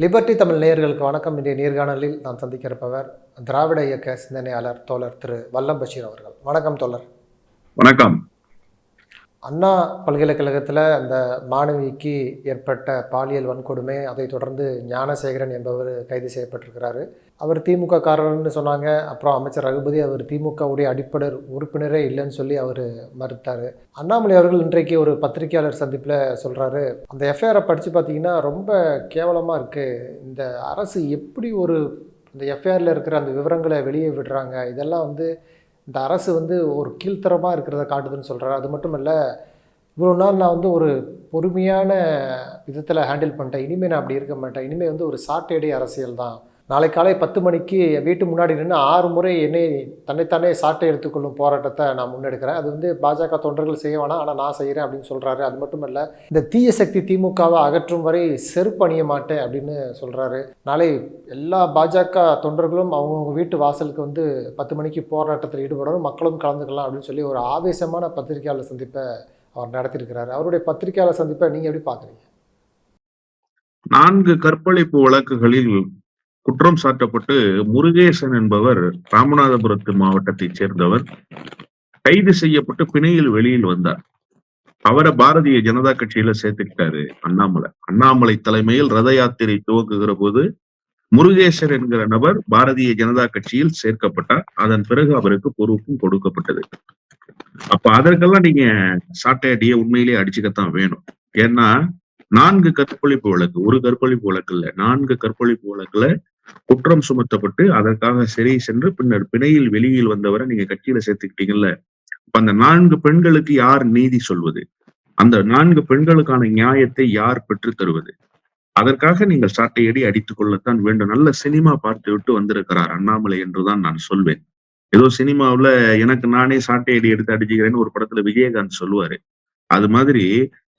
Liberty Tamil நேயர்களுக்கு வணக்கம். இன்றைய நேர்காணலில் நாம் சந்திக்க இருப்பவர் திராவிட இயக்க சிந்தனையாளர் தோழர் திரு வல்லம் பஷீர் அவர்கள். வணக்கம் தோழர். வணக்கம். அண்ணா பல்கலைக்கழகத்தில் அந்த மாணவிக்கு ஏற்பட்ட பாலியல் வன்கொடுமை அதைத் தொடர்ந்து ஞானசேகரன் என்பவர் கைது செய்யப்பட்டிருக்கிறாரு. அவர் திமுக காரர்னு சொன்னாங்க. அப்புறம் அமைச்சர் ரகுபதி அவர் திமுகவுடைய அடிப்படை உறுப்பினரே இல்லைன்னு சொல்லி அவர் மறுத்தார். அண்ணாமலை அவர்கள் இன்றைக்கு ஒரு பத்திரிகையாளர் சந்திப்பில் சொல்கிறாரு அந்த எஃப்ஐஆரை படித்து பார்த்தீங்கன்னா ரொம்ப கேவலமாக இருக்குது இந்த அரசு எப்படி ஒரு இந்த எஃப்ஐஆரில் இருக்கிற அந்த விவரங்களை வெளியே விடுறாங்க? இதெல்லாம் வந்து இந்த அரசு வந்து ஒரு கீழ்த்தரமாக இருக்கிறத காட்டுதுன்னு சொல்கிறார் அது மட்டும் இல்லை இவ்வளோ நாள் நான் வந்து ஒரு பொறுமையான விதத்தில் ஹேண்டில் பண்ணிட்டேன். இனிமேல் நான் அப்படி இருக்க மாட்டேன். இனிமேல் வந்து ஒரு சாட்டையடி அரசியல் தான் நாளை காலை பத்து மணிக்கு வீட்டு முன்னாடி நின்று ஆறு முறை என்னை தன்னைத்தானே சாட்டை எடுத்துக்கொள்ளும் போராட்டத்தை நான் முன்னெடுக்கிறேன். அது வந்து பாஜக தொண்டர்கள் செய்ய வேணாம் ஆனால் நான் செய்கிறேன் அப்படின்னு சொல்கிறாரு அது மட்டும் இல்லை இந்த தீய சக்தி திமுகவை அகற்றும் வரை செருப்பு அணிய மாட்டேன் அப்படின்னு சொல்கிறாரு நாளை எல்லா பாஜக தொண்டர்களும் அவங்கவுங்க வீட்டு வாசலுக்கு வந்து பத்து மணிக்கு போராட்டத்தில் ஈடுபடணும் மக்களும் கலந்துக்கலாம் அப்படின்னு சொல்லி ஒரு ஆவேசமான பத்திரிகையாளர் சந்திப்பை அவர் நடத்தியிருக்கிறாரு. அவருடைய பத்திரிகையாளர் சந்திப்பை நீங்கள் எப்படி பார்க்குறீங்க? நான்கு கற்பழிப்பு வழக்குகளில் குற்றம் சாட்டப்பட்டு முருகேசன் என்பவர் ராமநாதபுரத்து மாவட்டத்தைச் சேர்ந்தவர். கைது செய்யப்பட்டு பிணையில் வெளியில் வந்தார். அவரை பாரதிய ஜனதா கட்சியில சேர்த்துக்கிட்டாரு அண்ணாமலை. அண்ணாமலை தலைமையில் ரத யாத்திரை துவங்குகிற போது முருகேசன் என்கிற நபர் பாரதிய ஜனதா கட்சியில் சேர்க்கப்பட்டார். அதன் பிறகு அவருக்கு பொறுப்பும் கொடுக்கப்பட்டது. அப்ப அதற்கெல்லாம் நீங்க சாட்டை அடிய உண்மையிலேயே அடிச்சுக்கத்தான் வேணும். ஏன்னா நான்கு கற்பழிப்பு வழக்கு ஒரு கற்பழிப்பு வழக்கு இல்ல நான்கு கற்பழிப்பு வழக்குல குற்றம் சுமத்தப்பட்டு அதற்காக சிறை சென்று பின்னர் பிணையில் வெளியில் வந்தவரை நீங்க கட்சியில சேர்த்துக்கிட்டீங்கல்ல. இப்ப அந்த நான்கு பெண்களுக்கு யார் நீதி சொல்வது? அந்த நான்கு பெண்களுக்கான நியாயத்தை யார் பெற்று தருவது? அதற்காக நீங்கள் சாட்டையடி அடித்துக் கொள்ளத்தான் வேண்டும். நல்ல சினிமா பார்த்து விட்டு வந்திருக்கிறார் அண்ணாமலை என்றுதான் நான் சொல்வேன். ஏதோ சினிமாவுல எனக்கு நானே சாட்டையடி எடுத்து அடிச்சுக்கிறேன்னு ஒரு படத்துல விஜயகாந்த் சொல்லுவாரு. அது மாதிரி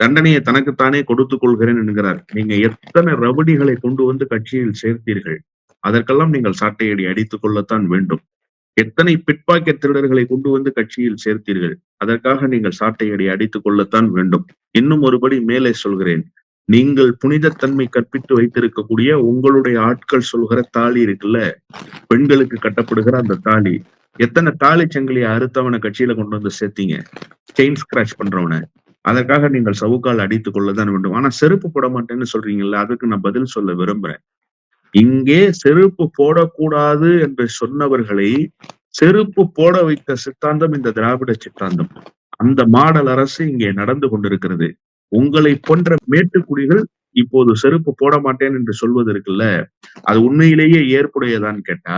தண்டனையை தனக்குத்தானே கொடுத்துக் கொள்கிறேன் என்கிறார். நீங்க எத்தனை ரவுடிகளை கொண்டு வந்து கட்சியில் சேர்த்தீர்கள்? அதற்கெல்லாம் நீங்கள் சாட்டையடி அடித்துக் கொள்ளத்தான் வேண்டும். எத்தனை பிட்பாக்கெட் திருடர்களை கொண்டு வந்து கட்சியில் சேர்த்தீர்கள்? அதற்காக நீங்கள் சாட்டையடி அடித்துக் கொள்ளத்தான் வேண்டும். இன்னும் ஒருபடி மேலே சொல்கிறேன். நீங்கள் புனிதத்தன்மை கற்பித்து வைத்திருக்கக்கூடிய உங்களுடைய ஆட்கள் சொல்கிற தாலி இருக்குல்ல? பெண்களுக்கு கட்டப்படுகிற அந்த தாலி. எத்தனை தாலி சங்கிலியை அறுத்தவனை கட்சியில கொண்டு வந்து சேர்த்தீங்க? Chain scratch பண்றவனை. அதற்காக நீங்கள் சவுக்கால் அடித்துக் கொள்ளதான் வேண்டும். ஆனா செருப்பு போட மாட்டேன்னு சொல்றீங்கல்ல அதுக்கு நான் பதில் சொல்ல விரும்புறேன். இங்கே செருப்பு போடக்கூடாது என்று சொன்னவர்களை செருப்பு போட வைத்த சித்தாந்தம் இந்த திராவிட சித்தாந்தம். அந்த மாடல் அரசு இங்கே நடந்து கொண்டிருக்கிறது. உங்களை போன்ற மேட்டுக்குடிகள் இப்போது செருப்பு போட மாட்டேன் என்று சொல்வது இருக்குல்ல அது உண்மையிலேயே ஏற்புடையதான்னு கேட்டா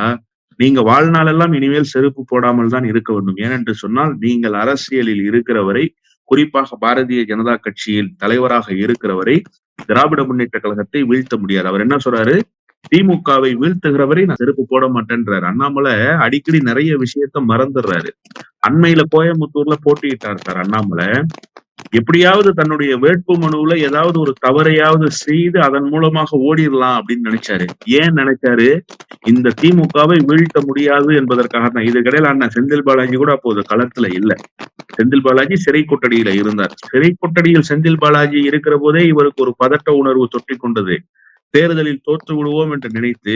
நீங்க வாழ்நாளெல்லாம் இனிமேல் செருப்பு போடாமல் தான் இருக்க வேண்டும். ஏனென்று சொன்னால் நீங்கள் அரசியலில் இருக்கிறவரை குறிப்பாக பாரதிய ஜனதா கட்சியில் தலைவராக இருக்கிறவரை திராவிட முன்னேற்ற கழகத்தை வீழ்த்த முடியாது. அவர் என்ன சொல்றாரு? திமுகவை வீழ்த்துகிறவரை நான் செருப்பு போட மாட்டேன்றாரு. அண்ணாமலை அடிக்கடி நிறைய விஷயத்த மறந்துடுறாரு. அண்மையில கோயம்புத்தூர்ல போட்டியிட்டார் சார் அண்ணாமலை. எப்படியாவது தன்னுடைய வேட்பு மனுவுல ஏதாவது ஒரு தவறையாவது செய்து அதன் மூலமாக ஓடிடலாம் அப்படின்னு நினைச்சாரு. ஏன் நினைச்சாரு? இந்த திமுகவை வீழ்த்த முடியாது என்பதற்காக தான். இதுக்கிடையில அண்ணன் செந்தில் பாலாஜி கூட அப்போது களத்துல இல்ல. செந்தில் பாலாஜி சிறை கொட்டடியில இருந்தார். சிறை கொட்டடியில் செந்தில் பாலாஜி இருக்கிற போதே இவருக்கு ஒரு பதட்ட உணர்வு தொட்டி கொண்டது. தேர்தலில் தோற்று விடுவோம் என்று நினைத்து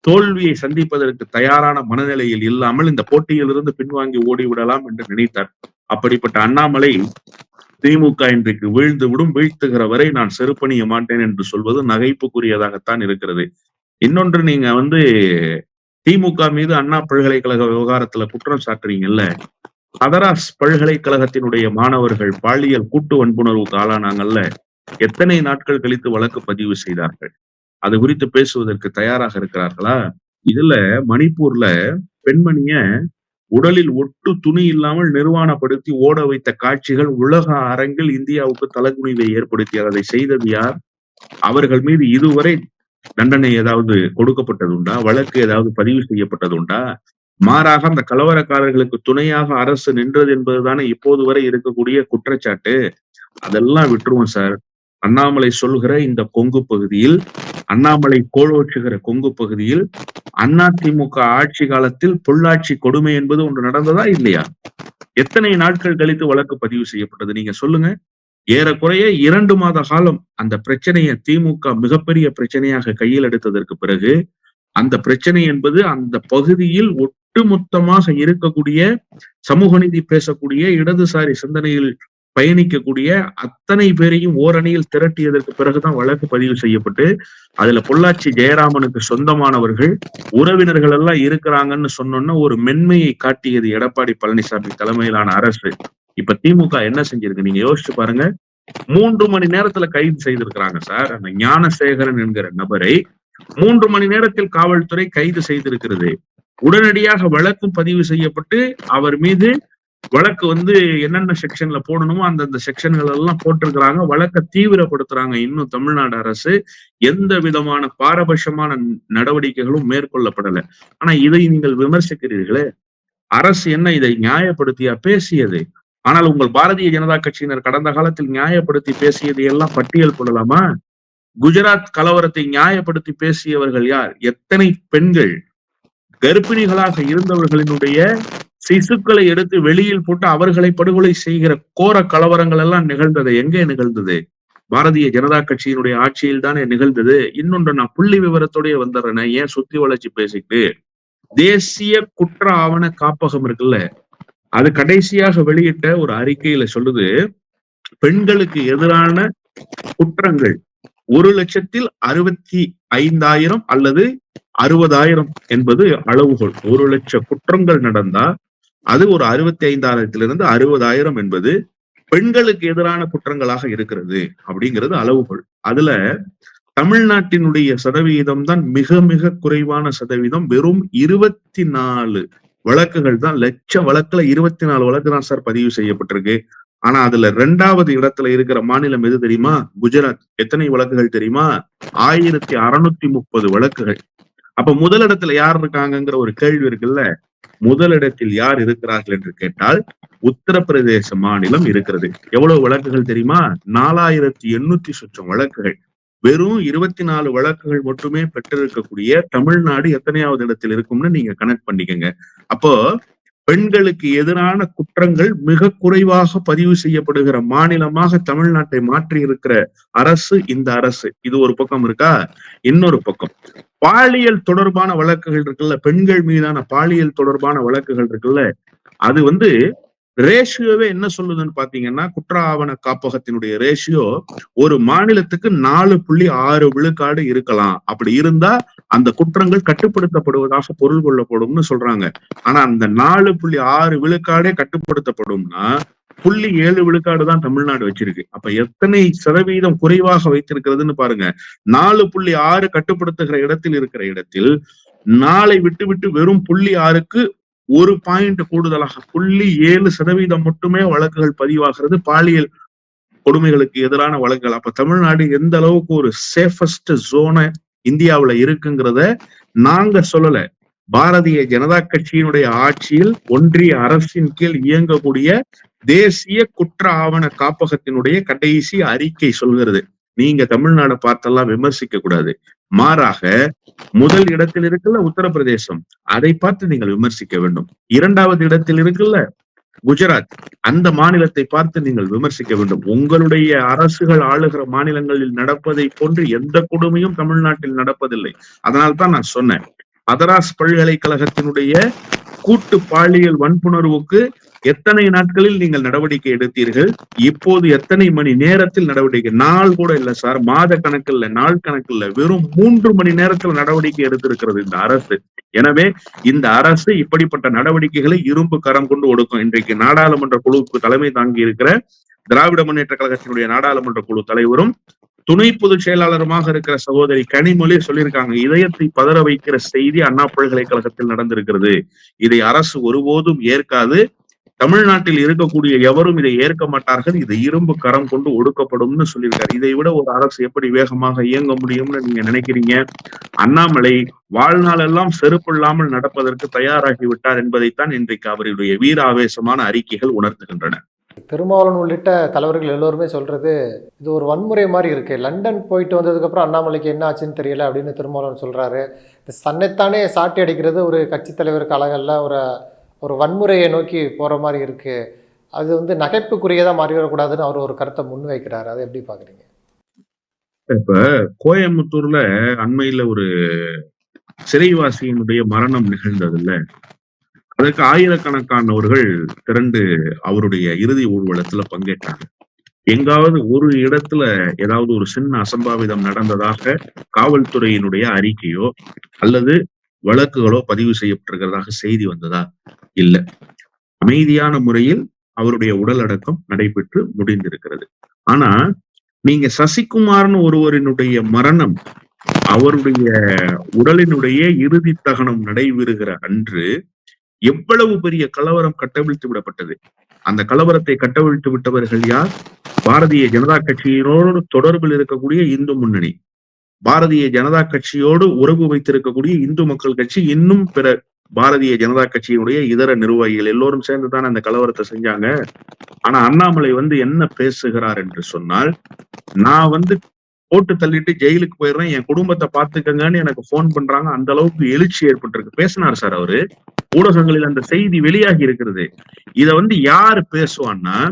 தோல்வியை சந்திப்பதற்கு தயாரான மனநிலையில் இல்லாமல் இந்த போட்டியிலிருந்து பின்வாங்கி ஓடிவிடலாம் என்று நினைத்தார். அப்படிப்பட்ட அண்ணாமலை திமுக இன்றைக்கு வீழ்ந்து விடும் வீழ்த்துகிற வரை நான் செருப்பணிய மாட்டேன் என்று சொல்வது நகைப்புக்குரியதாகத்தான் இருக்கிறது. இன்னொன்று நீங்க வந்து திமுக மீது அண்ணா பல்கலைக்கழக விவகாரத்துல குற்றம் சாட்டுறீங்கல்ல மதராஸ் பல்கலைக்கழகத்தினுடைய மாணவர்கள் பாலியல் கூட்டு வன்புணர்வுக்கு ஆளானாங்கல்ல எத்தனை நாட்கள் கழித்து வழக்கு பதிவு செய்தார்கள்? அது குறித்து பேசுவதற்கு தயாராக இருக்கிறார்களா? இதுல மணிப்பூர்ல பெண்மணிய உடலில் ஒட்டு துணி இல்லாமல் நிர்வாணப்படுத்தி ஓட வைத்த காட்சிகள் உலக அரங்கில் இந்தியாவுக்கு தலகுனிவை ஏற்படுத்தியது அதை செய்தது யார்? அவர்கள் மீது இதுவரை தண்டனை ஏதாவது கொடுக்கப்பட்டது உண்டா வழக்கு ஏதாவது பதிவு செய்யப்பட்டது உண்டா மாறாக அந்த கலவரக்காரர்களுக்கு துணையாக அரசு நின்றது என்பதுதானே இப்போது வரை இருக்கக்கூடிய குற்றச்சாட்டு? அதெல்லாம் விட்டுருவோம் சார். அண்ணாமலை சொல்கிற இந்த கொங்கு பகுதியில் அண்ணாமலை கோலோச்சுகிற கொங்கு பகுதியில் அதிமுக ஆட்சி காலத்தில் பொள்ளாட்சி கொடுமை என்பது ஒன்று நடந்ததா இல்லையா? எத்தனை நாட்கள் கழித்து வழக்கு பதிவு செய்யப்பட்டது? நீங்க சொல்லுங்க. ஏறக்குறைய இரண்டு மாத காலம் அந்த பிரச்சனையை திமுக மிகப்பெரிய பிரச்சனையாக கையில் எடுத்ததற்கு பிறகு அந்த பிரச்சனை என்பது அந்த பகுதியில் ஒட்டுமொத்தமாக இருக்கக்கூடிய சமூக நீதி பேசக்கூடிய இடதுசாரி சிந்தனையில் பயணிக்கக்கூடிய அத்தனை பேரையும் ஓரணியில் திரட்டியதற்கு பிறகுதான் வழக்கு பதிவு செய்யப்பட்டு அதுல பொள்ளாச்சி ஜெயராமனுக்கு சொந்தமானவர்கள் உறவினர்கள் எல்லாம் இருக்கிறாங்கன்னு சொன்னோன்னா ஒரு மென்மையை காட்டியது எடப்பாடி பழனிசாமி தலைமையிலான அரசு. இப்ப திமுக என்ன செஞ்சிருக்கு? நீங்க யோசிச்சு பாருங்க. மூன்று மணி நேரத்துல கைது செய்திருக்கிறாங்க சார். அந்த ஞானசேகரன் என்கிற நபரை மூன்று மணி நேரத்தில் காவல்துறை கைது செய்திருக்கிறது. உடனடியாக வழக்கும் பதிவு செய்யப்பட்டு அவர் மீது வழக்கு வந்து என்னென்ன செக்ஷன்ல போடணுமோ அந்தந்த செக்ஷன்கள் எல்லாம் போட்டிருக்கிறாங்க. வழக்கை தீவிரப்படுத்துறாங்க இன்னும் தமிழ்நாடு அரசு. எந்த விதமான பாரபட்சமான நடவடிக்கைகளும் மேற்கொள்ளப்படல. ஆனா இதை நீங்கள் விமர்சிக்கிறீர்களே. அரசு என்ன இதை நியாயப்படுத்தியா பேசியது? ஆனால் உங்கள் பாரதிய ஜனதா கட்சியினர் கடந்த காலத்தில் நியாயப்படுத்தி பேசியதை எல்லாம் பட்டியல் போடலாமா குஜராத் கலவரத்தை நியாயப்படுத்தி பேசியவர்கள் யார்? எத்தனை பெண்கள்? கர்ப்பிணிகளாக இருந்தவர்களினுடைய சிசுக்களை எடுத்து வெளியில் போட்டு அவர்களை படுகொலை செய்கிற கோர கலவரங்கள் எல்லாம் நிகழ்ந்தது. எங்கே நிகழ்ந்தது? பாரதிய ஜனதா கட்சியினுடைய ஆட்சியில் தானே நிகழ்ந்தது. இன்னொன்று நான் புள்ளி விவரத்தோடய வந்துடுறேன். ஏன் சுத்தி வளர்ச்சி பேசிட்டு தேசிய குற்ற ஆவண காப்பகம் இருக்குல்ல அது கடைசியாக வெளியிட்ட ஒரு அறிக்கையில சொல்லுது பெண்களுக்கு எதிரான குற்றங்கள் ஒரு லட்சத்தில் அறுபத்தி ஐந்தாயிரம் அல்லது அறுபதாயிரம் என்பது அளவுகோல். ஒரு லட்ச குற்றங்கள் நடந்தா அது ஒரு அறுபத்தி ஐந்தாயிரத்திலிருந்து அறுபதாயிரம் என்பது பெண்களுக்கு எதிரான குற்றங்களாக இருக்கிறது அப்படிங்கிறது அளவுகோல். அதுல தமிழ்நாட்டினுடைய சதவீதம் தான் மிக மிக குறைவான சதவீதம். வெறும் இருபத்தி நாலு வழக்குகள் தான் லட்ச வழக்குல இருபத்தி நாலு வழக்கு தான் சார் பதிவு செய்யப்பட்டிருக்கு. ஆனா அதுல ரெண்டாவது இடத்துல இருக்கிற மாநிலம் எது தெரியுமா? குஜராத். எத்தனை வழக்குகள் தெரியுமா? ஆயிரத்தி அறுநூத்தி முப்பது வழக்குகள். அப்ப முதலிடத்துல யார் இருக்காங்கங்கிற ஒரு கேள்வி இருக்குல்ல? முதலிடத்தில் யார் இருக்கிறார்கள் என்று கேட்டால் உத்தரப்பிரதேச மாநிலம் இருக்கிறது. எவ்வளவு வழக்குகள் தெரியுமா? நாலாயிரத்தி எண்ணூத்தி சுற்றம் வழக்குகள். வெறும் இருபத்தி நாலு வழக்குகள் மட்டுமே பெற்றிருக்கக்கூடிய தமிழ்நாடு எத்தனையாவது இடத்தில் இருக்கும்னு நீங்க கனெக்ட் பண்ணிக்கங்க. அப்போ பெண்களுக்கு எதிரான குற்றங்கள் மிக குறைவாக பதிவு செய்யப்படுகிற மாநிலமாக தமிழ்நாட்டை மாற்றி இருக்கிற அரசு இந்த அரசு. இது ஒரு பக்கம் இருக்கா? இன்னொரு பக்கம். பாலியல் தொடர்பான வழக்குகள் இருக்குல்ல பெண்கள் மீதான பாலியல் தொடர்பான வழக்குகள் இருக்குல்ல அது வந்து ரேஷியோவே என்ன சொல்லுதுன்னு பாத்தீங்கன்னா குற்ற ஆவண காப்பகத்தினுடைய ரேஷியோ ஒரு மாநிலத்துக்கு நாலு புள்ளி ஆறு விழுக்காடு இருக்கலாம். அப்படி இருந்தா அந்த குற்றங்கள் கட்டுப்படுத்தப்படுவதாக பொருள் கொள்ளப்படும்னு சொல்றாங்க. ஆனா அந்த நாலு புள்ளி ஆறு விழுக்காடே கட்டுப்படுத்தப்படும்னா புள்ளி ஏழு விழுக்காடு தான் தமிழ்நாடு வச்சிருக்கு. அப்ப எத்தனை சதவீதம் குறைவாக வைத்திருக்கிறதுன்னு பாருங்க. நாலு புள்ளி ஆறு கட்டுப்படுத்துகிற இடத்தில் இருக்கிற இடத்தில் நாளை விட்டு விட்டு வெறும் புள்ளி ஆறுக்கு ஒரு பாயிண்ட் கூடுதலாக புள்ளி ஏழு சதவீதம் மட்டுமே வழக்குகள் பதிவாகிறது பாலியல் கொடுமைகளுக்கு எதிரான வழக்குகள். அப்ப தமிழ்நாடு எந்த அளவுக்கு ஒரு சேஃபஸ்ட் ஜோனை இந்தியாவுல இருக்குங்கிறத நாங்க சொல்லல. பாரதிய ஜனதா கட்சியினுடைய ஆட்சியில் ஒன்றிய அரசின் கீழ் இயங்கக்கூடிய தேசிய குற்ற ஆவண காப்பகத்தினுடைய கடைசி அறிக்கை சொல்கிறது. நீங்க தமிழ்நாடு பார்த்தெல்லாம் விமர்சிக்க கூடாது. மாறாக முதல் இடத்தில் இருக்குல்ல உத்தரப்பிரதேசம்? அதை பார்த்து நீங்கள் விமர்சிக்க வேண்டும். இரண்டாவது இடத்தில் இருக்குல்ல? குஜராத் அந்த மாநிலத்தை பார்த்து நீங்கள் விமர்சிக்க வேண்டும். உங்களுடைய அரசுகள் ஆளுகிற மாநிலங்களில் நடப்பதை போன்று எந்த கொடுமையும் தமிழ்நாட்டில் நடப்பதில்லை. அதனால்தான் நான் சொன்னேன். மதராஸ் பல்கலைக்கழகத்தினுடைய கூட்டு பாலியல் வன்புணர்வுக்கு எத்தனை நாட்களில் நீங்கள் நடவடிக்கை எடுத்தீர்கள்? இப்போது எத்தனை மணி நேரத்தில் நடவடிக்கை? நாள் கூட இல்ல சார். மாத கணக்கில் நாள் கணக்கில் வெறும் மூன்று மணி நேரத்தில் நடவடிக்கை எடுத்திருக்கிறது இந்த அரசு. எனவே இந்த அரசு இப்படிப்பட்ட நடவடிக்கைகளை இரும்பு கரம் கொண்டு ஒடுக்கும். இன்றைக்கு நாடாளுமன்ற குழுவுக்கு தலைமை தாங்கி இருக்கிற திராவிட முன்னேற்ற கழகத்தினுடைய நாடாளுமன்ற குழு தலைவரும் துணை பொதுச் செயலாளருமாக இருக்கிற சகோதரி கனிமொழி சொல்லியிருக்காங்க. இதயத்தை பதற வைக்கிற செய்தி அண்ணா பல்கலைக்கழகத்தில் நடந்திருக்கிறது. இதை அரசு ஒருபோதும் ஏற்காது. தமிழ்நாட்டில் இருக்கக்கூடிய எவரும் இதை ஏற்க மாட்டார்கள். இது இரும்பு கரம் கொண்டு ஒடுக்கப்படும்னு சொல்லியிருக்காரு இதை விட ஒரு அரசு எப்படி வேகமாக இயங்க முடியும்னு நீங்க நினைக்கிறீங்க? அண்ணாமலை வாழ்நாள் எல்லாம் செருப்பு இல்லாமல் நடப்பதற்கு தயாராகி விட்டார் என்பதைத்தான் இன்றைக்கு அவருடைய வீர ஆவேசமான அறிக்கைகள் உணர்த்துகின்றன. திருமாவளவன் உள்ளிட்ட தலைவர்கள் எல்லோருமே சொல்றது இது ஒரு வன்முறை மாதிரி இருக்கு. லண்டன் போயிட்டு வந்ததுக்கப்புறம் அண்ணாமலைக்கு என்ன ஆச்சுன்னு தெரியல அப்படின்னு திருமாவளவன் சொல்றாரு. தன்னைத்தானே சாட்டி அடிக்கிறது ஒரு கட்சி தலைவருக்கு அழகல்ல ஒரு ஒரு வன்முறையை நோக்கி போற மாதிரி இருக்கு. அது வந்து நகைப்புக்குரியதாக மாறிவிடக்கூடாதுன்னு அவர் ஒரு கருத்தை முன்வைக்கிறார். அதை எப்படி பார்க்குறீங்க இப்ப கோயம்புத்தூர்ல அண்மையில ஒரு சிறைவாசியினுடைய மரணம் நிகழ்ந்தது இல்ல அதுக்கு ஆயிரக்கணக்கானவர்கள் திரண்டு அவருடைய இறுதி ஊர்வலத்துல பங்கேற்றாங்க. எங்காவது ஒரு இடத்துல ஏதாவது ஒரு சின்ன அசம்பாவிதம் நடந்ததாக காவல்துறையினுடைய அறிக்கையோ அல்லது வழக்குகளோ பதிவு செய்யப்பட்டிருக்கிறதாக செய்தி வந்ததா? இல்ல. அமைதியான முறையில் அவருடைய உடல் அடக்கம் நடைபெற்று முடிந்திருக்கிறது. ஆனா நீங்க சசிகுமார்னு ஒருவரினுடைய மரணம் அவருடைய உடலினுடைய இறுதி தகனம் நடைபெறுகிற அன்று எவ்வளவு பெரிய கலவரம் கட்டவிழ்த்து விடப்பட்டது? அந்த கலவரத்தை கட்டவிழ்த்து விட்டவர்கள் யார்? பாரதிய ஜனதா கட்சியினோடு தொடர்பில் இருக்கக்கூடிய இந்து முன்னணி. பாரதிய ஜனதா கட்சியோடு உறவு வைத்திருக்கக்கூடிய இந்து மக்கள் கட்சி இன்னும் பிற பாரதிய ஜனதா கட்சியினுடைய இதர நிர்வாகிகள் எல்லோரும் சேர்ந்துதான் அந்த கலவரத்தை செஞ்சாங்க? ஆனா அண்ணாமலை வந்து என்ன பேசுகிறார் என்று சொன்னால் நான் வந்து போட்டு தள்ளிட்டு ஜெயிலுக்கு போயிடுறேன் என் குடும்பத்தை பாத்துக்கங்கன்னு எனக்கு போன் பண்றாங்க. அந்த அளவுக்கு எழுச்சி ஏற்பட்டிருக்கு. பேசினார் சார் அவரு. ஊடகங்களில் அந்த செய்தி வெளியாகி இருக்கிறது. இத வந்து யாரு பேசுவான்னா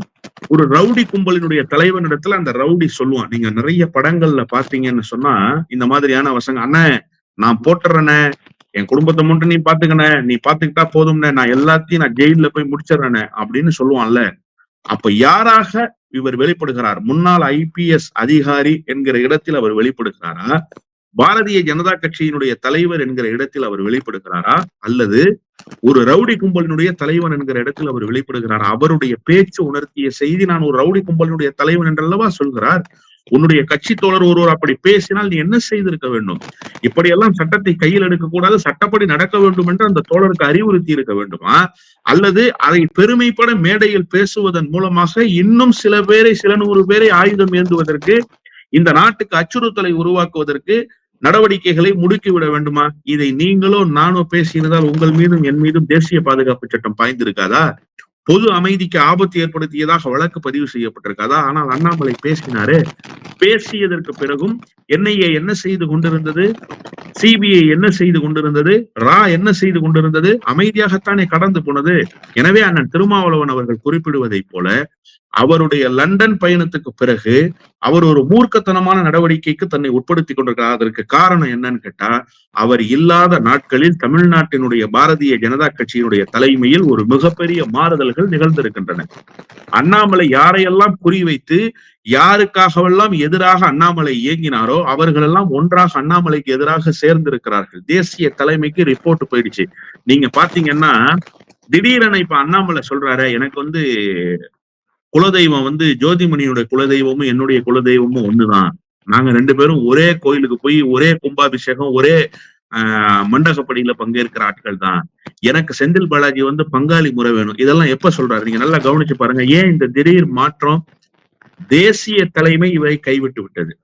ஒரு ரவுடி கும்பலினுடைய தலைவனிடத்துல அந்த ரவுடி சொல்லுவான். நீங்க நிறைய படங்கள்ல பாத்தீங்கன்னு சொன்னா இந்த மாதிரியான வசங்க அண்ணன் நான் போட்டுறேனே. என் குடும்பத்தை மட்டும் நீ பாத்துக்கணே நீ பாத்துக்கிட்டா போதும்னே. நான் எல்லாத்தையும் நான் ஜெயில போய் முடிச்சிடறேனே. அப்படின்னு சொல்லுவான்ல. அப்ப யாராக இவர் வெளிப்படுகிறார். முன்னாள் ஐபிஎஸ் அதிகாரி என்கிற இடத்தில் அவர் வெளிப்படுகிறாரா? பாரதிய ஜனதா கட்சியினுடைய தலைவர் என்கிற இடத்தில் அவர் வெளிப்படுகிறாரா? அல்லது ஒரு ரவுடி கும்பலினுடைய தலைவன் என்கிற இடத்தில் அவர் வெளிப்படுகிறார்? அவருடைய பேச்சு உணர்த்திய செய்தி நான் ஒரு ரவுடி கும்பலினுடைய தலைவன் என்றல்லவா சொல்கிறார்? உன்னுடைய கட்சி தோழர் ஒருவர் அப்படி பேசினால் நீ என்ன செய்திருக்க வேண்டும்? இப்படியெல்லாம் சட்டத்தை கையில் எடுக்கக்கூடாது சட்டப்படி நடக்க வேண்டும் என்று அந்த தோழருக்கு அறிவுறுத்தி இருக்க வேண்டுமா? அல்லது அதை பெருமைப்பட மேடையில் பேசுவதன் மூலமாக இன்னும் சில பேரை சில நூறு பேரை ஆயுதம் ஏந்துவதற்கு இந்த நாட்டுக்கு அச்சுறுத்தலை உருவாக்குவதற்கு நடவடிக்கைகளை முடுக்கிவிட வேண்டுமா? இதை நீங்களோ நானோ பேசினதால் உங்கள் மீதும் என் மீதும் தேசிய பாதுகாப்பு சட்டம் பாய்ந்திருக்காதா? பொது அமைதிக்கு ஆபத்து ஏற்படுத்தியதாக வழக்கு பதிவு செய்யப்பட்டிருக்காதா ஆனால் அண்ணாமலை பேசினாரு. பேசியதற்கு பிறகும் என்ஐஏ என்ன செய்து கொண்டிருந்தது? சிபிஐ என்ன செய்து கொண்டிருந்தது? ரா என்ன செய்து கொண்டிருந்தது? அமைதியாகத்தானே கடந்து போனது? எனவே அண்ணன் திருமாவளவன் அவர்கள் குறிப்பிடுவதைப் போல அவருடைய லண்டன் பயணத்துக்கு பிறகு அவர் ஒரு மூர்க்கத்தனமான நடவடிக்கைக்கு தன்னை உட்படுத்தி கொண்டிருக்கிறார். அதற்கு காரணம் என்னன்னு கேட்டா அவர் இல்லாத நாட்களில் தமிழ்நாட்டினுடைய பாரதிய ஜனதா கட்சியினுடைய தலைமையில் ஒரு மிகப்பெரிய மாறுதல்கள் நிகழ்ந்திருக்கின்றன. அண்ணாமலை யாரையெல்லாம் குறிவைத்து யாருக்காகவெல்லாம் எதிராக அண்ணாமலை இயங்கினாரோ அவர்களெல்லாம் ஒன்றாக அண்ணாமலைக்கு எதிராக சேர்ந்திருக்கிறார்கள். தேசிய தலைமைக்கு ரிப்போர்ட் போயிடுச்சு. நீங்க பாத்தீங்கன்னா திடீரென இப்ப அண்ணாமலை சொல்றாரு எனக்கு வந்து குலதெய்வம் வந்து ஜோதிமணியோட குலதெய்வமும் என்னுடைய குலதெய்வமும் ஒண்ணுதான். நாங்க ரெண்டு பேரும் ஒரே கோயிலுக்கு போய் ஒரே கும்பாபிஷேகம் ஒரே ஆஹ் மண்டகப்படியில பங்கேற்கிற ஆட்கள் தான் எனக்கு செந்தில் பாலாஜி வந்து பங்காளி முறை வேணும். இதெல்லாம் எப்ப சொல்றாரு? நீங்க நல்லா கவனிச்சு பாருங்க. ஏன் இந்த திடீர் மாற்றம் தேசிய தலைமை இவரை கைவிட்டு விட்டது?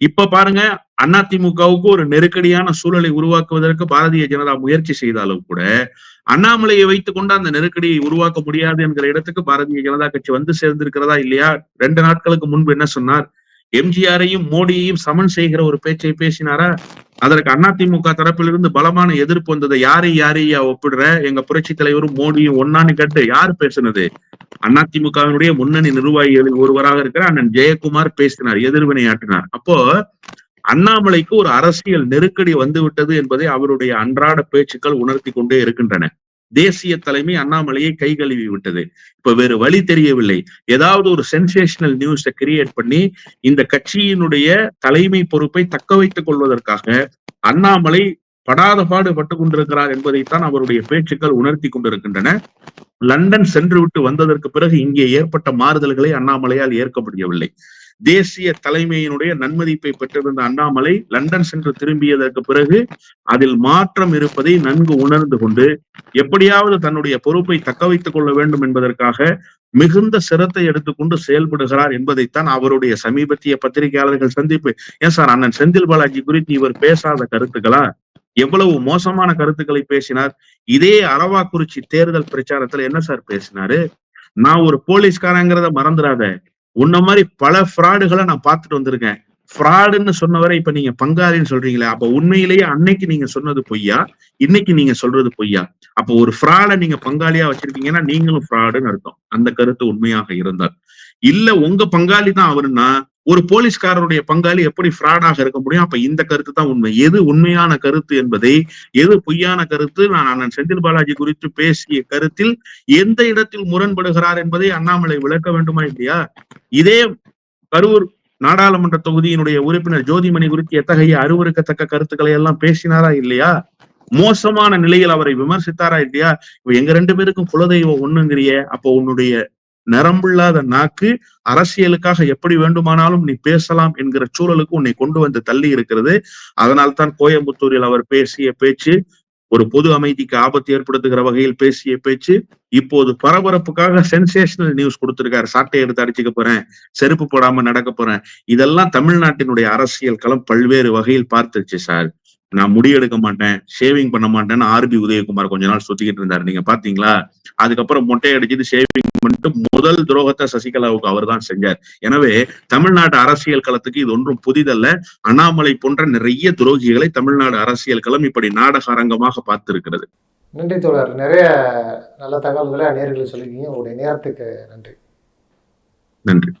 இப்ப பாருங்க அதிமுகவுக்கு ஒரு நெருக்கடியான சூழலை உருவாக்குவதற்கு பாரதிய ஜனதா முயற்சி செய்தாலும் கூட அண்ணாமலையை வைத்துக் கொண்டு அந்த நெருக்கடியை உருவாக்க முடியாது என்கிற இடத்துக்கு பாரதிய ஜனதா கட்சி வந்து சேர்ந்திருக்கிறதா இல்லையா? ரெண்டு நாட்களுக்கு முன்பு என்ன சொன்னார்? எம்ஜிஆரையும் மோடியையும் சமன் செய்கிற ஒரு பேச்சை பேசினாரா? அதற்கு அதிமுக தரப்பிலிருந்து பலமான எதிர்ப்பு வந்ததை யாரை யாரையா ஒப்பிடுற? எங்க புரட்சி தலைவரும் மோடியும் ஒன்னான்னு கேட்டு யார் பேசுனது? அதிமுகவினுடைய முன்னணி நிர்வாகிகளில் ஒருவராக இருக்கிற அண்ணன் ஜெயக்குமார் பேசினார் எதிர்வினை ஆட்டினார் அப்போ அண்ணாமலைக்கு ஒரு அரசியல் நெருக்கடி வந்துவிட்டது என்பதை அவருடைய அன்றாட பேச்சுக்கள் உணர்த்தி கொண்டே இருக்கின்றன. தேசிய தலைமை அண்ணாமலையை கை கழுவி விட்டது. இப்ப வேறு வழி தெரியவில்லை. ஏதாவது ஒரு சென்சேஷனல் நியூஸை கிரியேட் பண்ணி இந்த கட்சியினுடைய தலைமை பொறுப்பை தக்க வைத்துக் கொள்வதற்காக அண்ணாமலை படாத பாடு பட்டு கொண்டிருக்கிறார் என்பதைத்தான் அவருடைய பேச்சுக்கள் உணர்த்தி கொண்டிருக்கின்றன. லண்டன் சென்று விட்டு வந்ததற்கு பிறகு இங்கே ஏற்பட்ட மாறுதல்களை அண்ணாமலையால் ஏற்க முடியவில்லை தேசிய தலைமையினுடைய நன்மதிப்பை பெற்றிருந்த அண்ணாமலை. லண்டன் சென்று திரும்பியதற்கு பிறகு அதில் மாற்றம் இருப்பதை நன்கு உணர்ந்து கொண்டு எப்படியாவது தன்னுடைய பொறுப்பை தக்க வைத்துக் கொள்ள வேண்டும் என்பதற்காக மிகுந்த சிரத்தை எடுத்துக்கொண்டு செயல்படுகிறார் என்பதைத்தான் அவருடைய சமீபத்திய பத்திரிகையாளர்கள் சந்திப்பு. ஏன் சார் அண்ணன் செந்தில் பாலாஜி குறித்து இவர் பேசாத கருத்துக்களா? எவ்வளவு மோசமான கருத்துக்களை பேசினார். இதே அரவாக்குறிச்சி தேர்தல் பிரச்சாரத்துல என்ன சார் பேசினாரு? நான் ஒரு போலீஸ்காரங்கிறத மறந்துடாத உன்ன மாதிரி பல ஃப்ராடுகளை நான் பார்த்துட்டு வந்திருக்கேன். ஃப்ராடுன்னு சொன்னவரை இப்ப நீங்க பங்காளின்னு சொல்றீங்களே அப்ப உண்மையிலேயே அன்னைக்கு நீங்க சொன்னது பொய்யா? இன்னைக்கு நீங்க சொல்றது பொய்யா? அப்ப ஒரு ஃப்ராட நீங்க பங்காளியா வச்சிருக்கீங்கன்னா நீங்களும் ஃப்ராடுன்னு அர்த்தம். அந்த கருத்து உண்மையாக இருந்தால். இல்ல உங்க பங்காளி தான் அவருன்னா ஒரு போலீஸ்காரருடைய பங்காளி எப்படி ஃப்ராடாக இருக்க முடியும்? அப்ப இந்த கருத்து தான் உண்மை. எது உண்மையான கருத்து என்பதை எது பொய்யான கருத்து? நான் அண்ணன் செந்தில் பாலாஜி குறித்து பேசிய கருத்தில் எந்த இடத்தில் முரண்படுகிறார் என்பதை அண்ணாமலை விளக்க வேண்டுமா இல்லையா? இதே கரூர் நாடாளுமன்ற தொகுதியினுடைய உறுப்பினர் ஜோதிமணி குறித்து எத்தகைய அருவறுக்கத்தக்க கருத்துக்களை எல்லாம் பேசினாரா இல்லையா? மோசமான நிலையில் அவரை விமர்சித்தாரா இல்லையா? இப்ப எங்க ரெண்டு பேருக்கும் குலதெய்வம் ஒண்ணுங்கிறிய அப்போ உன்னுடைய நரம்பில்லாத நாக்கு அரசியலுக்காக எப்படி வேண்டுமானாலும் நீ பேசலாம் என்கிற சூழலுக்கு உன்னை கொண்டு வந்து தள்ளி இருக்கிறது. அதனால்தான் கோயம்புத்தூரில் அவர் பேசிய பேச்சு ஒரு பொது அமைதிக்கு ஆபத்து ஏற்படுத்துகிற வகையில் பேசிய பேச்சு இப்போது பரபரப்புக்காக சென்சேஷனல் நியூஸ் கொடுத்திருக்காரு. சாட்டை எடுத்து அடிச்சுக்க போறேன் செருப்பு போடாம நடக்க போறேன். இதெல்லாம் தமிழ்நாட்டினுடைய அரசியல் களம் பல்வேறு வகையில் பார்த்துருச்சு சார். நான் முடியெடுக்க மாட்டேன் ஷேவிங் பண்ண மாட்டேன்னு ஆர்பி உதயகுமார் கொஞ்ச நாள் சுத்திக்கிட்டு இருந்தாரு. நீங்க பாத்தீங்களா அதுக்கப்புறம் மொட்டை அடிச்சுட்டு ஷேவிங் பண்ணிட்டு முதல் துரோகத்தை சசிகலாவுக்கு அவர் தான் செஞ்சார். எனவே தமிழ்நாடு அரசியல் களத்துக்கு இது ஒன்றும் புதிதல்ல. அண்ணாமலை போன்ற நிறைய துரோகிகளை தமிழ்நாடு அரசியல் களம் இப்படி நாடக அரங்கமாக பார்த்திருக்கிறது. நன்றி தோழர். நிறைய நல்ல தகவல்களை நேர்களுக்கு சொல்லியிருக்கீங்க. உங்களுடைய நேரத்துக்கு நன்றி. நன்றி.